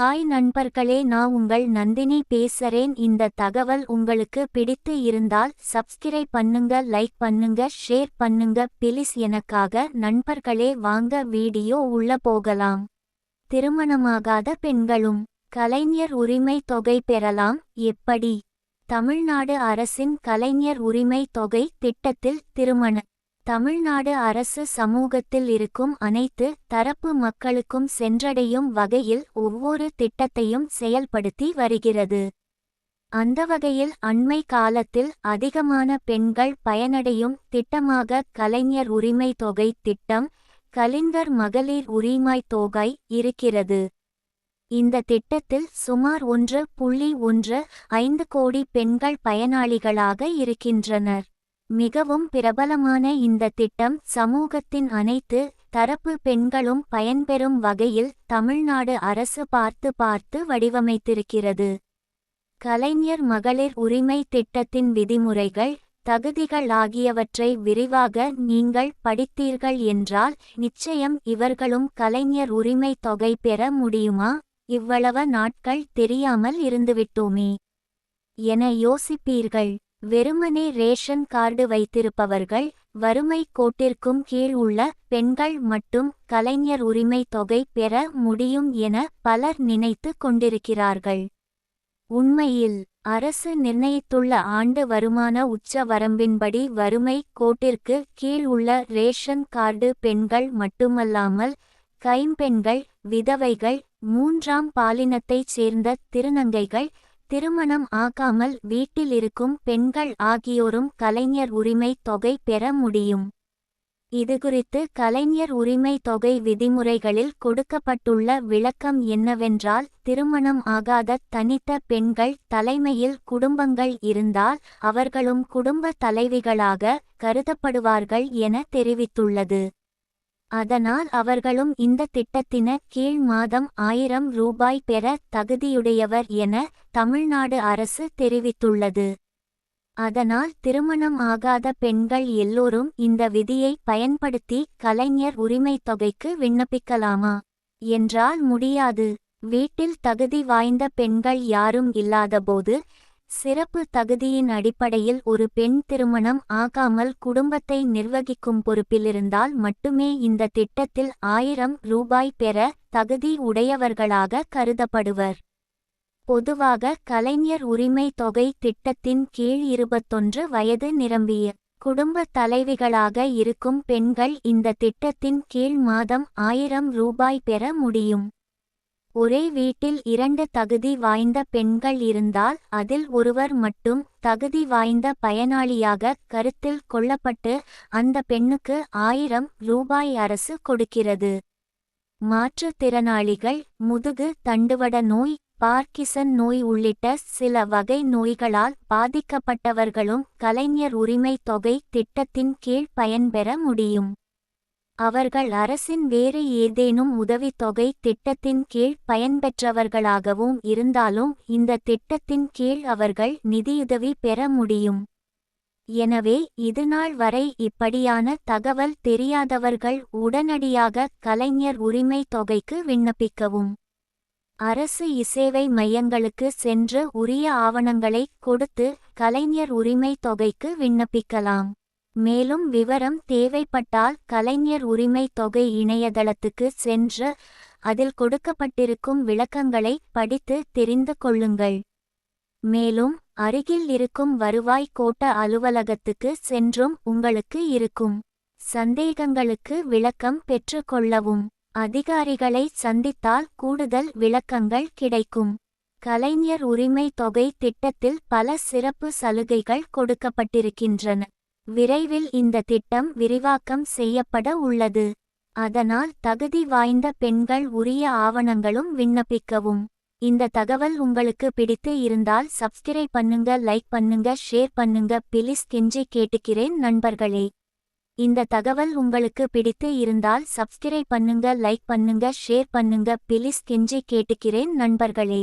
Hi நண்பர்களே நான் உங்கள் நந்தினி பேசுறேன். இந்த தகவல் உங்களுக்கு பிடித்து இருந்தால் சப்ஸ்கிரைப் பண்ணுங்க லைக் பண்ணுங்க ஷேர் பண்ணுங்க. பிலிஸ் எனக்காக நண்பர்களே வாங்க வீடியோ உள்ள போகலாம். திருமணமாகாத பெண்களும் கலைஞர் உரிமை தொகை பெறலாம். எப்படி? தமிழ்நாடு அரசின் கலைஞர் உரிமை தொகை திட்டத்தில் திருமண தமிழ்நாடு அரசு சமூகத்தில் இருக்கும் அனைத்து தரப்பு மக்களுக்கும் சென்றடையும் வகையில் ஒவ்வொரு திட்டத்தையும் செயல்படுத்தி வருகிறது. அந்த வகையில் அண்மை காலத்தில் அதிகமான பெண்கள் பயனடையும் திட்டமாக கலைஞர் உரிமை தொகை திட்டம் கலிங்கர் மகளிர் உரிமை தொகை இருக்கிறது. இந்த திட்டத்தில் சுமார் ஒன்று புள்ளி ஒன்று ஐந்து கோடி பெண்கள் பயனாளிகளாக இருக்கின்றனர். மிகவும் பிரபலமான இந்த திட்டம் சமூகத்தின் அனைத்து தரப்பு பெண்களும் பயன்பெறும் வகையில் தமிழ்நாடு அரசு பார்த்து பார்த்து வடிவமைத்திருக்கிறது. கலைஞர் மகளிர் உரிமை திட்டத்தின் விதிமுறைகள் தகுதிகள் ஆகியவற்றை விரிவாக நீங்கள் படித்தீர்கள் என்றால் நிச்சயம் இவர்களும் கலைஞர் உரிமை தொகை பெற முடியுமா? இவ்வளவு நாட்கள் தெரியாமல் இருந்துவிட்டோமே. என யோசிப்பீர்கள். வெறுமனே ரேஷன் கார்டு வைத்திருப்பவர்கள் வறுமை கோட்டிற்கும் கீழ் உள்ள பெண்கள் மட்டும் கலைஞர் உரிமை தொகை பெற முடியும் என பலர் நினைத்து கொண்டிருக்கிறார்கள். உண்மையில் அரசு நிர்ணயித்துள்ள ஆண்டு வருமான உச்ச வரம்பின்படி வறுமை கோட்டிற்கு கீழ் உள்ள ரேஷன் கார்டு பெண்கள் மட்டுமல்லாமல் கைம்பெண்கள் விதவைகள் மூன்றாம் பாலினத்தைச் சேர்ந்த திருநங்கைகள் திருமணம் ஆகாமல் வீட்டில் இருக்கும் பெண்கள் ஆகியோரும் கலைஞர் உரிமை தொகை பெற முடியும். இதுகுறித்து கலைஞர் உரிமை தொகை விதிமுறைகளில் கொடுக்கப்பட்டுள்ள விளக்கம் என்னவென்றால் திருமணம் ஆகாத தனித்த பெண்கள் தலைமையில் குடும்பங்கள் இருந்தால் அவர்களும் குடும்ப தலைவிகளாக கருதப்படுவார்கள் என தெரிவித்துள்ளது. அதனால் அவர்களும் இந்த திட்டத்தின கீழ் மாதம் ஆயிரம் ரூபாய் பெற தகுதியுடையவர் என தமிழ்நாடு அரசு தெரிவித்துள்ளது. அதனால் திருமணம் ஆகாத பெண்கள் எல்லோரும் இந்த விதியை பயன்படுத்தி கலைஞர் உரிமைத் தொகைக்கு விண்ணப்பிக்கலாமா? என்றால் முடியாது. வீட்டில் தகுதி வாய்ந்த பெண்கள் யாரும் இல்லாதபோது சிறப்பு தகுதியின் அடிப்படையில் ஒரு பெண் திருமணம் ஆகாமல் குடும்பத்தை நிர்வகிக்கும் பொறுப்பிலிருந்தால் மட்டுமே இந்த திட்டத்தில் ஆயிரம் ரூபாய் பெற தகுதி உடையவர்களாக கருதப்படுவர். பொதுவாக கலைஞர் உரிமை தொகை திட்டத்தின் கீழ் இருபத்தொன்று வயது நிரம்பிய குடும்ப தலைவிகளாக இருக்கும் பெண்கள் இந்த திட்டத்தின் கீழ் மாதம் ஆயிரம் ரூபாய் பெற முடியும். ஒரே வீட்டில் இரண்டு தகுதி வாய்ந்த பெண்கள் இருந்தால் அதில் ஒருவர் மட்டும் தகுதி வாய்ந்த பயனாளியாக கருத்தில் கொள்ளப்பட்டு அந்த பெண்ணுக்கு ஆயிரம் ரூபாய் அரசு கொடுக்கிறது. மாற்றுத்திறனாளிகள் முதுகு தண்டுவட நோய் பார்க்கிசன் நோய் உள்ளிட்ட சில வகை நோய்களால் பாதிக்கப்பட்டவர்களும் கலைஞர் உரிமை தொகை திட்டத்தின் கீழ் பயன்பெற முடியும். அவர்கள் அரசின் வேறு ஏதேனும் உதவித்தொகை திட்டத்தின் கீழ் பயன்பெற்றவர்களாகவும் இருந்தாலும் இந்த திட்டத்தின் கீழ் அவர்கள் நிதியுதவி பெற முடியும். எனவே இதுநாள் வரை இப்படியான தகவல் தெரியாதவர்கள் உடனடியாக கலைஞர் உரிமை தொகைக்கு விண்ணப்பிக்கவும். அரசு இசேவை மையங்களுக்கு சென்று உரிய ஆவணங்களை கொடுத்து கலைஞர் உரிமை தொகைக்கு விண்ணப்பிக்கலாம். மேலும் விவரம் தேவைப்பட்டால் கலைஞர் உரிமை தொகை இணையதளத்துக்கு சென்று அதில் கொடுக்கப்பட்டிருக்கும் விளக்கங்களை படித்து தெரிந்து கொள்ளுங்கள். மேலும் அருகில் இருக்கும் வருவாய் கோட்ட அலுவலகத்துக்கு சென்றும் உங்களுக்கு இருக்கும் சந்தேகங்களுக்கு விளக்கம் பெற்றுக்கொள்ளவும் அதிகாரிகளை சந்தித்தால் கூடுதல் விளக்கங்கள் கிடைக்கும். கலைஞர் உரிமை தொகை திட்டத்தில் பல சிறப்பு சலுகைகள் கொடுக்கப்பட்டிருக்கின்றன. விரைவில் இந்த திட்டம் விரிவாக்கம் செய்யப்பட உள்ளது. அதனால் தகுதி வாய்ந்த பெண்கள் உரிய ஆவணங்களும் விண்ணப்பிக்கவும். இந்த தகவல் உங்களுக்கு பிடித்து இருந்தால் சப்ஸ்கிரைப் பண்ணுங்க லைக் பண்ணுங்க ஷேர் பண்ணுங்க. பிலிஸ் கெஞ்சி கேட்டுக்கிறேன் நண்பர்களே. இந்த தகவல் உங்களுக்கு பிடித்து இருந்தால் சப்ஸ்கிரைப் பண்ணுங்க லைக் பண்ணுங்க ஷேர் பண்ணுங்க. பிளிஸ் கெஞ்சி கேட்டுக்கிறேன் நண்பர்களே.